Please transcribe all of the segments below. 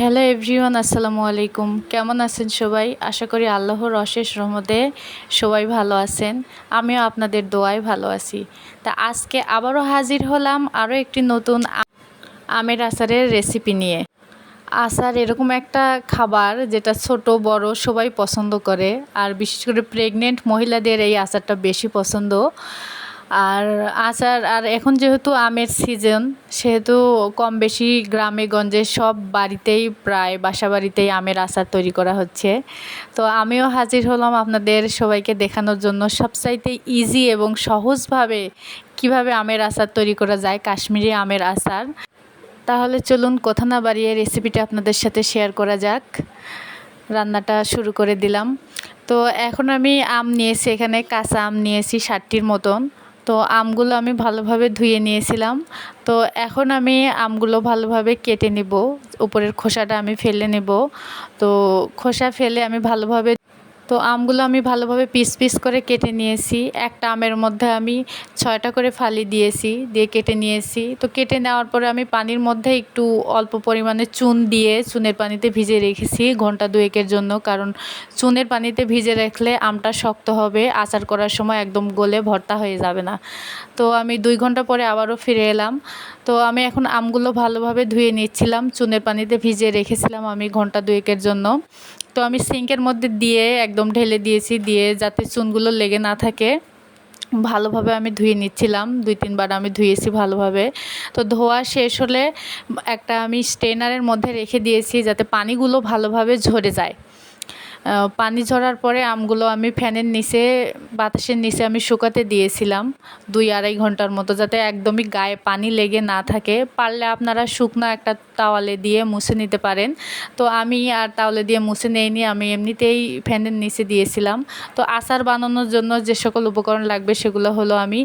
Hello everyone আসসালামু আলাইকুম। কেমন আছেন সবাই? আশা করি আল্লাহর অশেষ রহমতে সবাই ভালো আছেন। আমিও আপনাদের দোয়ায় ভালো আছি। তা আজকে আবারও হাজির হলাম আরও একটি নতুন আমের আচারের রেসিপি নিয়ে। আচার এরকম একটা খাবার যেটা ছোট, বড় সবাই পছন্দ করে, আর বিশেষ করে প্রেগনেন্ট মহিলাদের এই আচারটা বেশি পছন্দ। আর আচার, আর এখন যেহেতু আমের সিজন সেহেতু কম বেশি গ্রামে, গঞ্জে সব বাড়িতেই প্রায় বাসা বাড়িতেই আমের আচার তৈরি করা হচ্ছে। তো আমিও হাজির হলাম আপনাদের সবাইকে দেখানোর জন্য। সবচাইতে ইজি এবং সহজভাবে কীভাবে আমের আচার তৈরি করা যায়, কাশ্মীরি আমের আচার। তাহলে চলুন কথা না বাড়িয়ে রেসিপিটা আপনাদের সাথে শেয়ার করা যাক। রান্নাটা শুরু করে দিলাম। তো এখন আমি আম নিয়েছি, এখানে কাঁচা আম নিয়েছি ষাটটির মতন। তো আমগুলো আমি ভালোভাবে ধুয়ে নিয়েছিলাম। তো এখন আমি আমগুলো ভালোভাবে কেটে নেব। উপরের খোসাটা আমি ফেলে নেব। তো খোসা ফেলে আমি ভালোভাবে তো আমগুলো আমি ভালোভাবে পিস পিস করে কেটে নিয়েছি। একটা আমের মধ্যে আমি ছয়টা করে ফালি দিয়েছি, দিয়ে কেটে নিয়েছি। তো কেটে নেওয়ার পরে আমি পানির মধ্যে একটু অল্প পরিমাণে চুন দিয়ে চুনের পানিতে ভিজে রেখেছি ঘণ্টা দুয়েকের জন্য। কারণ চুনের পানিতে ভিজে রাখলে আমটা শক্ত হবে, আচার করার সময় একদম গলে ভর্তা হয়ে যাবে না। তো আমি দুই ঘণ্টা পরে আবারও ফিরে এলাম। তো আমি এখন আমগুলো ভালোভাবে ধুয়ে নিচ্ছিলাম, চুনের পানিতে ভিজিয়ে রেখেছিলাম আমি ঘণ্টা দুয়েকের জন্য। তো আমি সিঙ্কের মধ্যে দিয়ে একদম ঢেলে দিয়েছি, দিয়ে যাতে চুনগুলো লেগে না থাকে, ভালোভাবে আমি ধুয়ে নিচ্ছিলাম, দুই তিনবার আমি ধুয়েছি ভালোভাবে। তো ধোয়া শেষ হলে একটা আমি স্টেনারের মধ্যে রেখে দিয়েছি যাতে পানিগুলো ভালোভাবে ঝরে যায়। পানি ঝরার পরে আমগুলো আমি ফ্যানের নিচে, বাতাসের নিচে আমি শুকাতে দিয়েছিলাম দুই আড়াই ঘণ্টার মতো যাতে একদমই গায়ে পানি লেগে না থাকে। পারলে আপনারা শুকনো একটা তাওয়ালে দিয়ে মুছে নিতে পারেন। তো আমি আর তাওয়ালে দিয়ে মুছে নেইনি, আমি এমনিতেই ফ্যানের নিচে দিয়েছিলাম। তো আচার বানানোর জন্য যে সকল উপকরণ লাগবে সেগুলো হলো আমি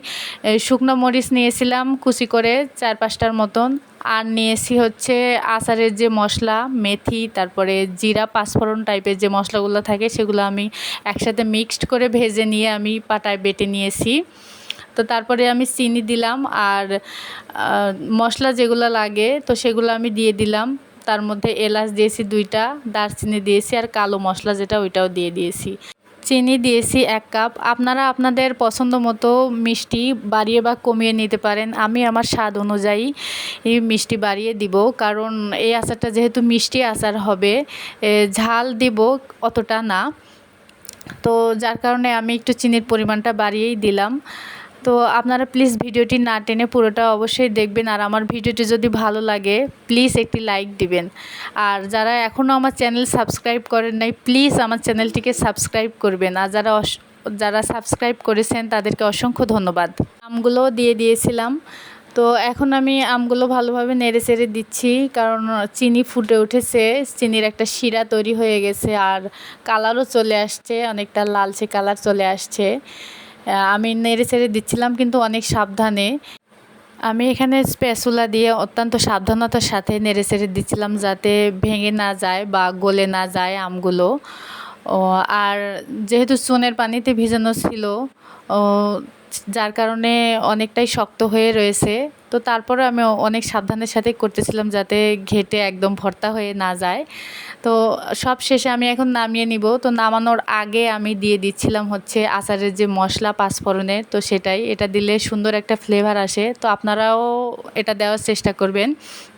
শুকনো মরিচ নিয়েছিলাম কুচি করে চার পাঁচটার মতন। আর নিয়েছি হচ্ছে আচারের যে মশলা, মেথি, তারপরে জিরা, পাঁচফোড়ন টাইপের যে মশলাগুলো থাকে সেগুলো আমি একসাথে মিক্সড করে ভেজে নিয়ে আমি পাটায় বেটে নিয়েছি। তো তারপরে আমি চিনি দিলাম আর মশলা যেগুলো লাগে তো সেগুলো আমি দিয়ে দিলাম। তার মধ্যে এলাচ দিয়েছি দুইটা, দারচিনি দিয়েছি আর কালো মশলা যেটা ওইটাও দিয়ে দিয়েছি। চিনি দিয়েছি এক কাপ। আপনারা আপনাদের পছন্দ মতো মিষ্টি বাড়িয়ে বা কমিয়ে নিতে পারেন। আমি আমার স্বাদ অনুযায়ী এই মিষ্টি বাড়িয়ে দিব। কারণ এই আচারটা যেহেতু মিষ্টি আচার হবে ঝাল দিব অতটা না। তো যার কারণে আমি একটু চিনির পরিমাণটা বাড়িয়েই দিলাম। তো আপনারা প্লিজ ভিডিওটি না টেনে পুরোটা অবশ্যই দেখবেন। আর আমার ভিডিওটি যদি ভালো লাগে প্লিজ একটি লাইক দিবেন। আর যারা এখনও আমার চ্যানেল সাবস্ক্রাইব করেন নাই প্লিজ আমার চ্যানেলটিকে সাবস্ক্রাইব করবেন। আর যারা যারা সাবস্ক্রাইব করেছেন, তাদেরকে অসংখ্য ধন্যবাদ। আমগুলোও দিয়ে দিয়েছিলাম। তো এখন আমি আমগুলো ভালোভাবে নেড়ে চেড়ে দিচ্ছি, কারণ চিনি ফুটে উঠেছে, চিনির একটা শিরা তৈরি হয়ে গেছে, আর কালারও চলে আসছে, অনেকটা লালচে কালার চলে আসছে। আমি নেড়ে চেড়ে দিচ্ছিলাম, কিন্তু অনেক সাবধানে। আমি এখানে স্প্যাচুলা দিয়ে অত্যন্ত সাবধানতার সাথে নেড়ে চেড়ে দিচ্ছিলাম যাতে ভেঙে না যায় বা গলে না যায় আমগুলো। আর যেহেতু চুনের পানিতে ভিজানো ছিল যার কারণে অনেকটাই শক্ত হয়ে রয়েছে। তো তারপরে আমি অনেক সাবধানের সাথে করতেছিলাম যাতে ঘেটে একদম ভর্তা হয়ে না যায়। তো সব শেষে আমি এখন নামিয়ে নিব। তো নামানোর আগে আমি দিয়ে দিচ্ছিলাম হচ্ছে আচারের যে মশলা পাঁচফোড়নের, তো সেটাই। এটা দিলে সুন্দর একটা ফ্লেভার আসে। তো আপনারাও এটা দেওয়ার চেষ্টা করবেন।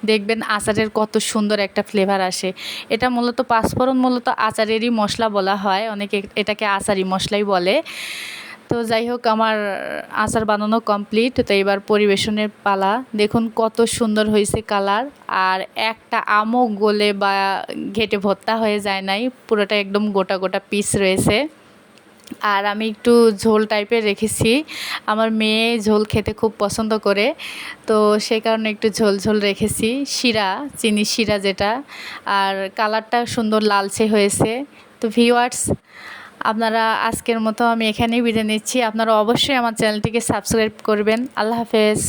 দেখবেন আচারের কত সুন্দর একটা ফ্লেভার আসে। এটা মূলত পাঁচফোড়ন মূলত আচারেরই মশলা বলা হয়। অনেকে এটাকে আচারি মশলাই বলে। তো যাই হোক, আমার আচার বানানো কমপ্লিট তো এবার পরিবেশনের পালা। দেখুন কত সুন্দর হয়েছে কালার। আর একটা আমও গলে বা ঘেটে ভর্তা হয়ে যায় নাই। পুরোটা একদম গোটা গোটা পিস রয়েছে। আর আমি একটু ঝোল টাইপের রেখেছি। আমার মেয়ে ঝোল খেতে খুব পছন্দ করে। তো সেই কারণে একটু ঝোল ঝোল রেখেছি। শিরা, চিনি শিরা যেটা। আর কালারটা সুন্দর লালচে হয়েছে। তো ভিওয়ার্স আপনারা আজকের মতো আমি এখানেই বিদায় নিচ্ছি। আপনারা অবশ্যই আমার চ্যানেলটিকে সাবস্ক্রাইব করবেন। আল্লাহ হাফেজ।